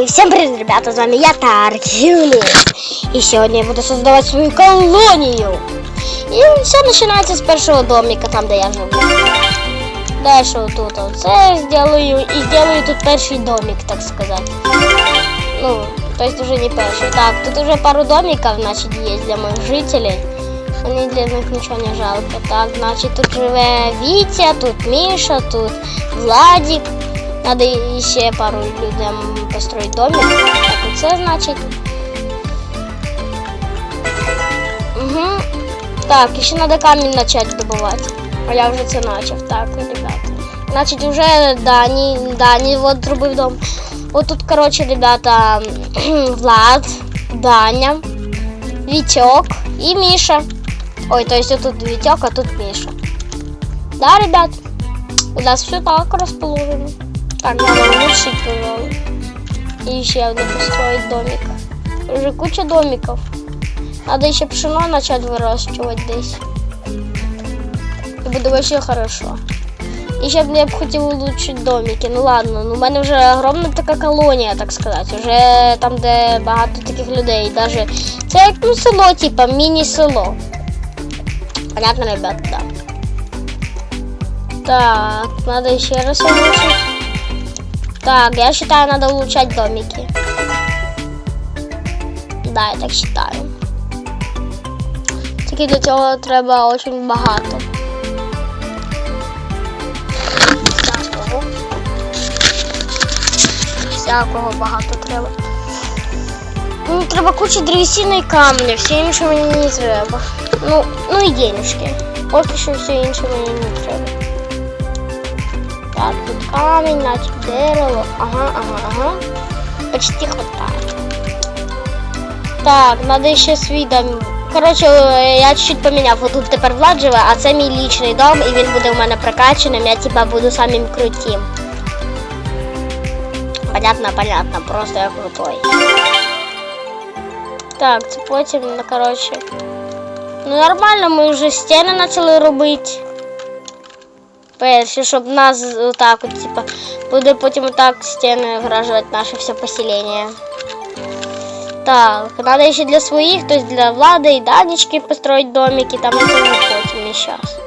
И всем привет, ребята, с вами я, Таркюли. И сегодня я буду создавать свою колонию. И все начинается с первого домика, там, где я живу. Дальше вот тут вот це сделаю и сделаю тут перший домик, так сказать. Ну, то есть уже не перший. Так, тут уже пару домиков, значит, есть для моих жителей. Мені для них нічого не жалко. Так, значить, тут живе Вітя, тут Міша, тут Владик. Надо ще пару людям построить домик. Так, оце значить. Угу. Так, і ще треба камінь почати добувати. А я вже це почав. Так, ребята. Значить, вже Дані, Дані от зробив дом. От тут, коротше, ребята, Влад, Даня, Вітьок і Міша. Ой, то есть вот тут Витек, а тут Миша. Да, ребят? У нас все так расположено. Так, надо улучшить, пожалуй. И еще одну построить домик. Уже куча домиков. Надо еще пшено начать выращивать здесь. И буде вообще хорошо. І ще б я б хотів улучшити домики. Ну ладно, ну в мене вже огромна така колонія, так сказати. Уже там, де багато таких людей. Даже це як ну село, типа міні-село. Понятно, ребят, да. Так, надо еще раз улучшить. Так, я считаю, надо улучшать домики. Да, я так считаю. Тільки для цього треба очень багато. Всякого. Всякого багато треба. Ну, треба куча древесини і камня, все інше мені не треба. Ну, ну і денежки. Поки що все інше мені не треба. Камінь, значить дерево. Ага, ага, ага. Почти хватає. Так, надо ще свій дом. Коротше, е, я чуть-чуть поміняв. Тут тепер Влад живе, а це мій лічний дом, і він буде у мене прокачаним, я типа буду самим крутим. Понятно, понятно, просто я крутой. Так, це потім, ну, коротше. Ну нормально, ми вже стіни почали робити. Перші, щоб нас отак от, типа, буде потім отак стіни огражувати наше все поселення. Так, надо ще для своїх, то есть для Влада і Данечки построить домики, там это уже потім і сейчас.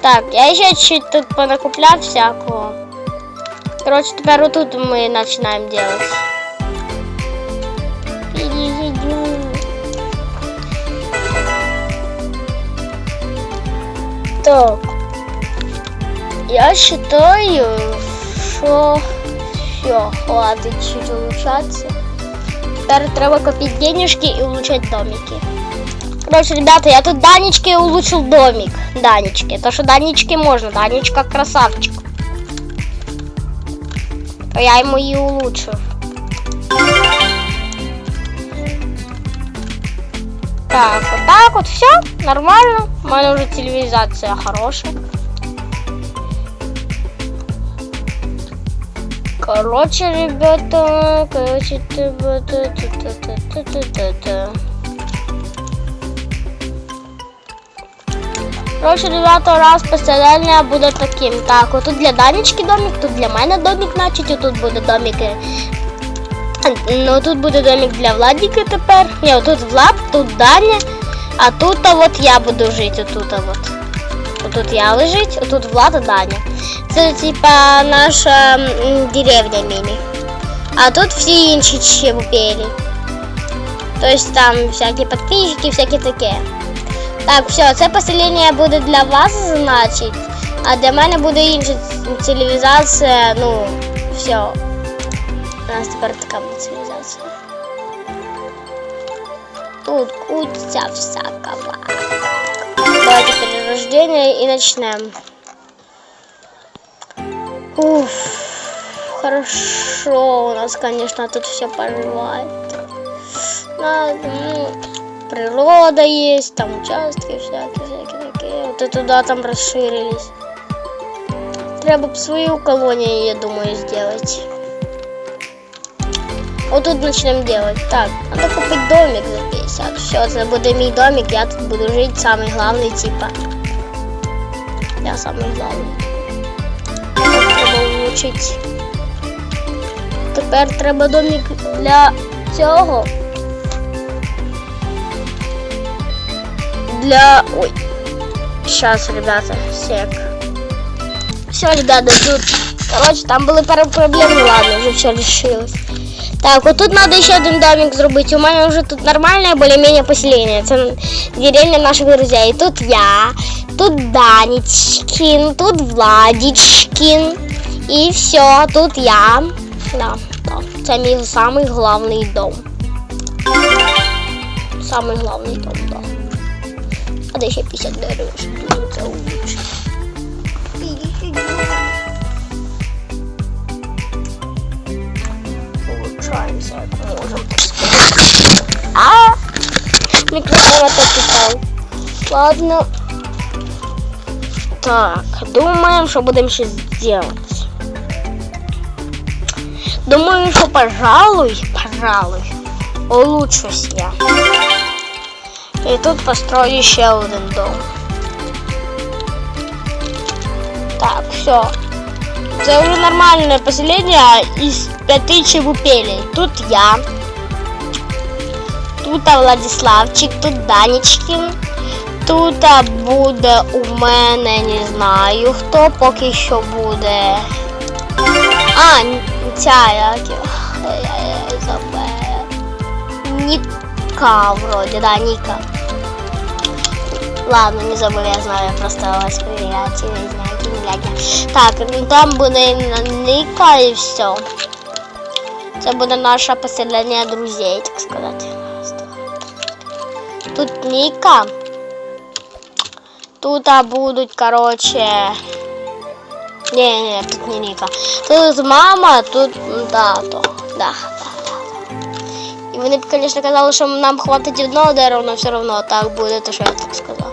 Так, я ще чуть тут понакупляв всякого. Короче, тепер отут ми починаємо делать. Переїду. Так. Я считаю, що все, хватить чуть улучшаться. Тепер треба копити денежки і улучшать домики. Короче, ребята, я тут Данечки улучшил домик. Данечки. То, что Данечки можно. Данечка красавчик. То я ему и улучшил. Так, вот так вот все нормально. У меня уже телевизация хорошая. Короче, ребята, короче, та-та-та-та-та-та-та-та. Короче, ребята, у нас поселення буде таким. Так, отут для Данечки домик, тут для мене домик, значить, отут буде домик. Ну, тут буде домик для Владіка тепер. Ні, отут Влад, тут Даня, а тут а от я буду жити, отут от. Отут я лежить, отут Влада Даня. Це типа наша деревня міні. А тут всі інші чебупелі. Тобто там всякі подписчики, всякі таке. Так, все, це поселення буде для вас, значить. А для мене буде інша цивілізація, ну, все. У нас тепер така буде цивілізація. Тут куча всякого. Давайте перерождение и начнем. Уф, хорошо, у нас, конечно, тут все поживает. Надо, ну, природа есть, там участки всякие, всякие такие. Вот и туда там расширились. Треба б свою колонию, я думаю, сделать. Вот тут начнем делать. Так, надо купить домик 50. Все, це буде мій домик, я тут буду жити, самый главный, типа. Я самый главный. Так, треба улучшить. тепер треба домик для цього. Для. Ой. Сейчас, ребята, сек. Все, ребята, тут. Короче, там були пару проблем, ну ладно, вже все решилось. Так, вот тут надо еще один домик зробити. У мене вже тут нормальне более-менее поселение. Це деревня наших друзей. Тут я, тут Данечкин, тут Владичкин. І все, тут я. Да, да. Це мій самий главний дом. Самий главний дом, да. А де ще 50 дерева, Ладно. Так, думаем, что будем сейчас делать. Думаю, что пожалуй, пожалуй, улучшусь я. И тут построю еще один дом. Так, все. Це вже нормальне поселення із п'яти чебупелей. Тут я. Тут Владиславчик, тут Данечкин. Тут буде у мене не знаю хто, поки що буде. А, ця як. його? Забула. Ніка вроде, да, Ніка. Ладно, не забув, я знаю, я просто восприятие, не знаю. Так, ну там буде Ніка і все. Це буде наше поселення друзей, так сказати. Тут Ніка. Тут а, будуть, короче. Не, не, тут не Ніка. Тут мама, тут м, тато. Да, да, да. І вони б, звісно, казали, що нам хватить одного дерева, але все одно так буде, то що я так сказав.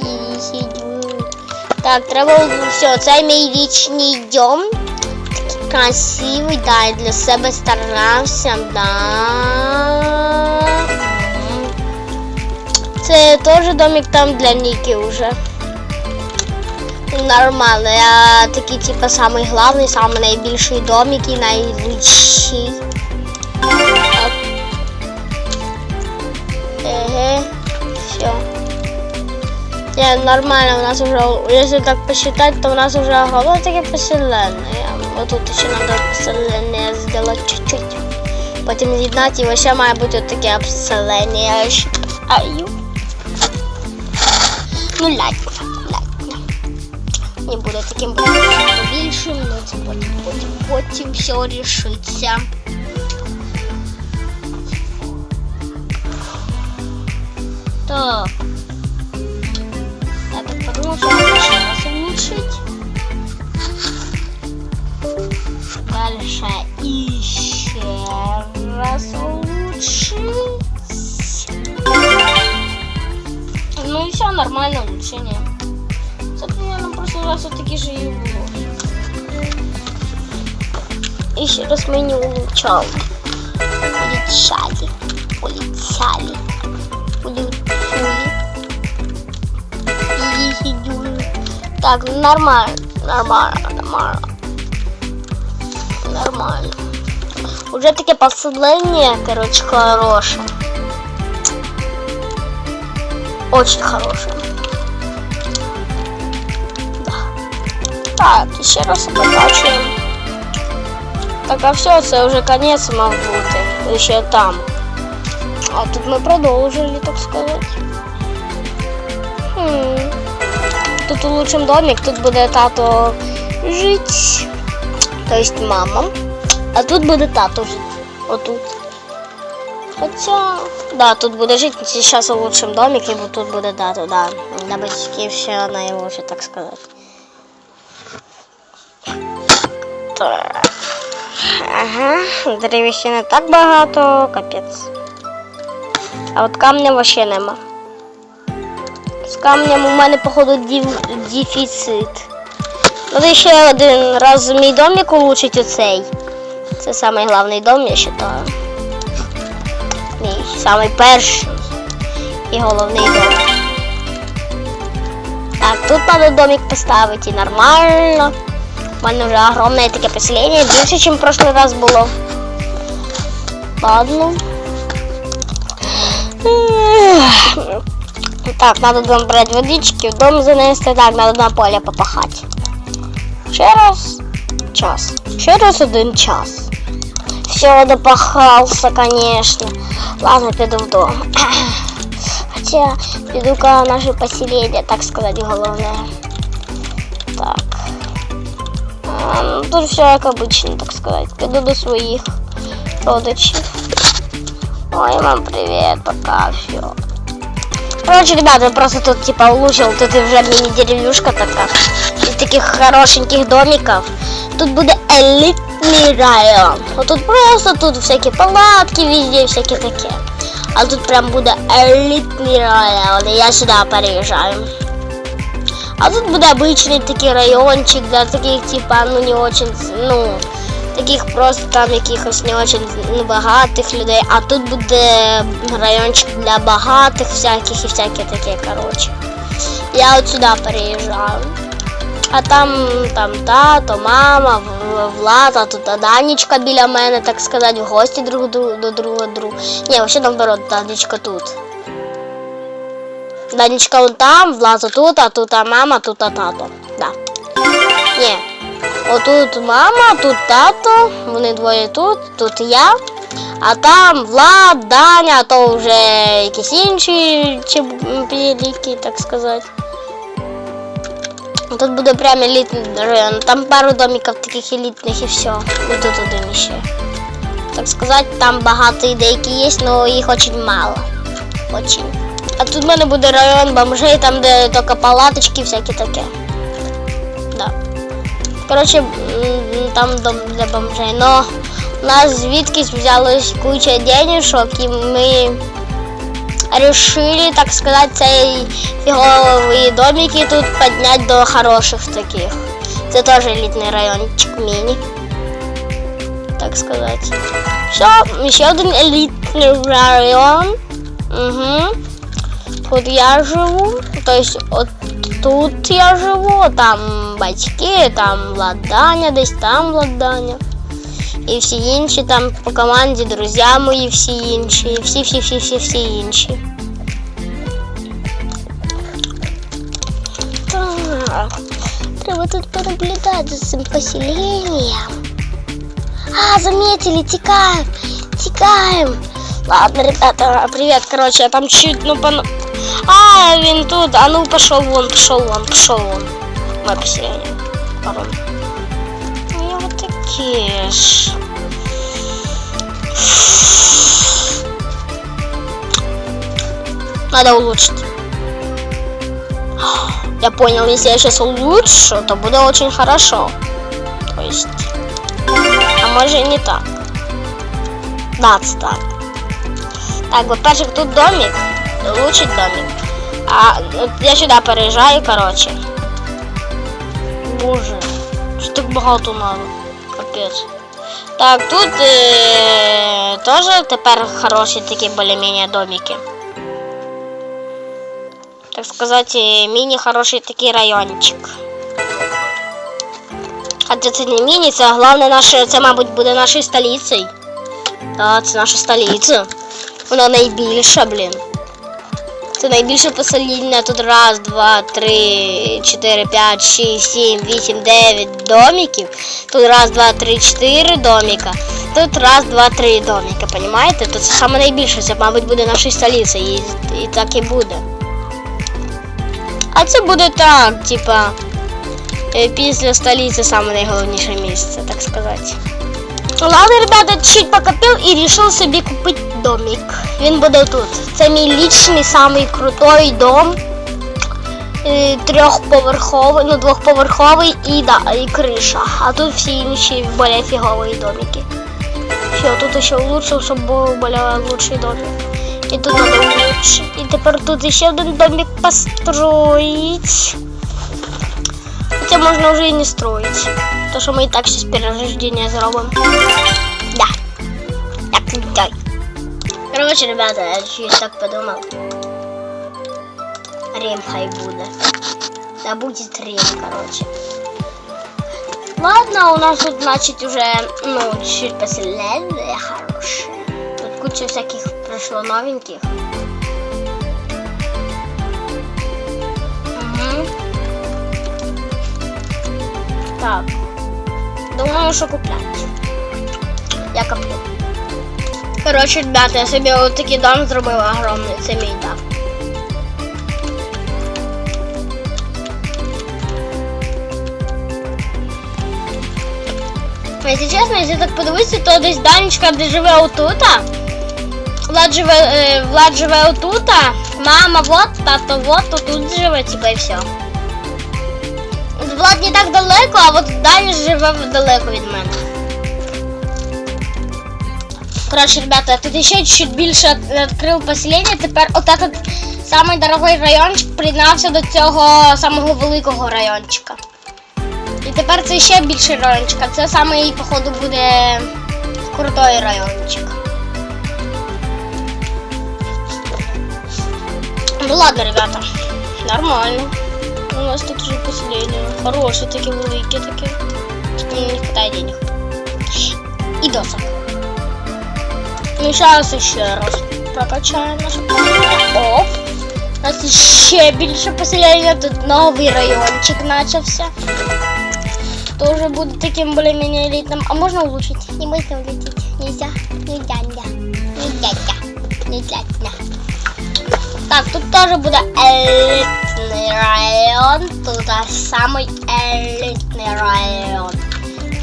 І сидю. Так, треба все, це мій вічний дом. Такий красивий, да, і для себе старався, да. Це теж домик там для Ніки вже. Нормально, я такий, типа, самий главний, самий найбільший домик і найлучший. Еге, все. Не, нормально, у нас уже, если так посчитать, то у нас уже голова таки поселенные. Вот тут еще надо поселение сделать чуть-чуть. Потім з'єднати і вообще має бути таке поселення, я считаю. Ну, ладно, ладно. Не буде таким буде більшим, але це потім, потім, потім все рішиться. Так. Я так подумал, что надо еще раз улучшить. Дальше еще раз улучшить. Ну и все, нормальное улучшение. Собственно, в прошлый раз вот такие же и было. Еще раз мы не улучшал. Улучшали. Улучшали. Улучшали. Так, нормально, нормально, нормально. Нормально. Уже таке поселение, короче, хорошее. Очень хорошее. Да. Так, еще раз покачуємо. Так, а все, це вже конець мав бути. Ще там. А тут ми продовжили, так сказати. Хм. Тут улучшим домик, тут буде тато жить. То есть мама. А тут буде тато жить. Отут. Хоча, да, тут буде жити. Сейчас улучшим домик, і тут буде да. Для батьків ще найвище, так сказати. Так. Ага, не так багато, капець. А от камня вообще нема. З камнем у мене, походу, дефіцит. Треба ще один раз мій домик улучшить оцей. Це самий головний дом, я вважаю. Самий перший і головний дом. Так, тут треба домик поставити і нормально. У мене вже огромне таке поселення, більше, ніж в прошлый раз було. Ладно. Так, надо дом брать водички, в дом занести, так, надо на поле попахати. Ще раз час. Ще раз один час. Все, допахався, конечно. Ладно, піду в дом. Хотя, піду-ка наше поселение, так сказать, головне. Так. А, ну, тут все як обычно, так сказать. Піду до своїх родичів. Ой, мам, привет, пока, все. Короче, ребята, я просто тут типа улучшил, тут и вже мини-деревушка така. Из таких хорошеньких домиков. Тут буде елітний район. Тут просто тут всякі палатки везде, всякі таке. А тут прям буде елітний район. Я сюди переїжджаю. А тут буде обычный такий райончик для таких, типа, ну не очень, ну, таких просто там якихось не очень ну, багатих людей. А тут буде райончик для багатих всяких і всяке таке, короче. Я от сюди переїжджаю. А там, там тато, мама, В- Влад, а тут Данічка біля мене, так сказати, в гості друг до друга друга. Ні, вообще наоборот, Данічка тут. Данічка вон там, Влад тут, а тут а мама, тут а тато. Да. Ні. Отут мама, тут тато, вони двоє тут, тут я. А там Влад, Даня, а то вже якісь інші чебіліки, так сказати. Тут буде прям елітний район. Там пару домиків таких елітних і все. І тут один ще. Так сказати, там багато ідей є, але їх дуже мало. Очень. А тут в мене буде район бомжей, там де тільки палаточки всякі таке. Да. Коротше, там дом для бомжей. Но у нас звідкись взялось куча денежок і ми решили, так сказать, цей фігові домики тут підняти до хороших таких. Це теж елітний райончик міні. Так сказати. Все, ще один елітний район. Угу. Тут я живу. Тобто от тут я живу, там батьки, там владання, десь там владання. І всі інші там по команді, друзі мої всі інші. Всі, всі, всі, всі, всі інші. Так. Треба тут понаблюдати за цим поселенням. А, заметили, тікаем, тікаем. Ладно, ребята, привет, короче, я там чуть, ну, пон... А, він тут, а ну, пошел вон, пошел вон, пошел вон. Мое поселение. Пароль. Ну, я вот такие ж. Надо улучшить. Я понял, если я сейчас улучшу, то будет очень хорошо. То есть... А может и не так. Да, так. Так, по-перше, тут домик. Улучшить домик. А я сюди переїжджаю, короче. Боже, що так багато надо. Капець. Так, тут е, теж тепер хороші такі більш-менш домики. Так сказати, міні хороший такий райончик. Хоча це не міні, це головне наше, це, мабуть, буде нашою столицею. Так, це наша столиця. Вона найбільша, блін. Це найбільше поселення. Тут раз, два, три, чотири, п'ять, шість, сім, вісім, дев'ять домиків. Тут раз, два, три, чотири домика. Тут раз, два, три домика, понимаєте? Тут це саме найбільше, це, мабуть, буде наша столиця. І, і так і буде. А це буде так, типа, е, після столиці саме найголовніше місце, так сказати. Ладно, ребята, чуть покопив і вирішив собі купити домик. Він буде тут. Це мій лічний самий крутой дом. Е, Трьохповерховий, ну двохповерховий і, да, і криша. А тут всі інші більш фігові домики. Все, тут ще улучшив, щоб був більш лучший домик. І тут надо улучшити. І тепер тут ще один домик построїть. Хоча можна вже і не строїть. То, що ми і так зараз перерождення зробимо. Да. Так, дай. Короче, ребята, я чуть так подумал. Рем хай буде. Да будет рем, короче. Ладно, у нас тут, значит, уже, ну, чуть поселение хорошее. Тут куча всяких пришло новеньких. Угу. Так. Думаю, що купляти. Я куплю. Коротше, ребята, я собі от такий дом зробила огромний. Це мій дом. Якщо чесно, якщо так подивитися, то десь Данечка, де живе отута. Влад живе, е, Влад живе отута, мама вот, тато вот, то тут живе, типа і все. Влад не так далеко, а от Даня живе далеко від мене. Коротше, ребята, тут ще чуть більше відкрив поселення. Тепер от этот самий дорогий райончик приєднався до цього самого великого райончика. І тепер це ще більший райончик, а це самий, походу, буде крутой райончик. Ну ладно, ребята, нормально. У нас тут уже поселение. Хорошие такие, великие такие. Не хватает денег. И досок. Ну, сейчас еще раз прокачаем наше поселение. Оп. У нас ще більше поселення, тут новий райончик начався. Тоже будет таким более-менее элитным. А можно улучшить? Не можно улучшить. Нельзя. Нельзя, нельзя. Нельзя, нельзя. Нельзя. Так, тут тоже буде елітний район. Тут самий елітний район.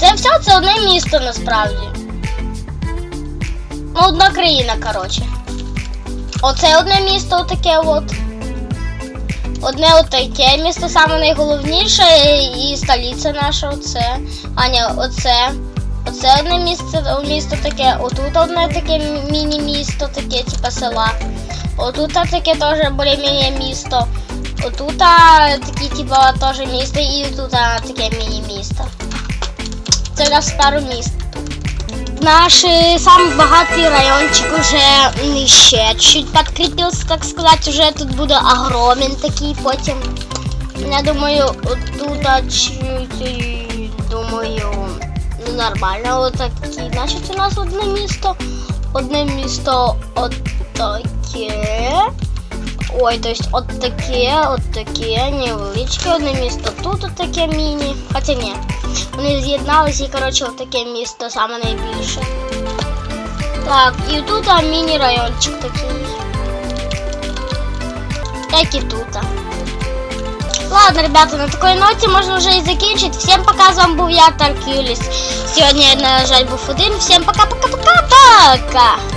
Це все це одне місто насправді. Ну, одна країна, коротше. Оце одне місто таке от. Одне от таке місто саме найголовніше і столиця наша оце. А ні, оце. Оце одне місце, місто таке, отут одне таке міні-місто, таке, типу села. Отут таке теж більш-менш місто. Отут такі, типу, теж місто і тут таке міні-місто. Це у нас пару міст Наш э, самый богатый райончик уже ще чуть подкрепился, так сказать, уже тут буде огромен такий потім. Я думаю, тут чуть, е, думаю, ну нормально, от такі. Значить, у нас одне місто, одне місто от таке. Ой, то есть от таке, от таке, невеличке одне місто. Тут от таке міні. Хоча ні. Вони з'єдналися і, коротше, от таке місто саме найбільше. Так, і тут а, міні-райончик такий. Як і тут. Ладно, ребята, на такой ноті можна вже і закінчити. Всім пока, з вами був я, Тарк Юліс. Сьогодні, на жаль, був один. Всім пока-пока-пока-пока!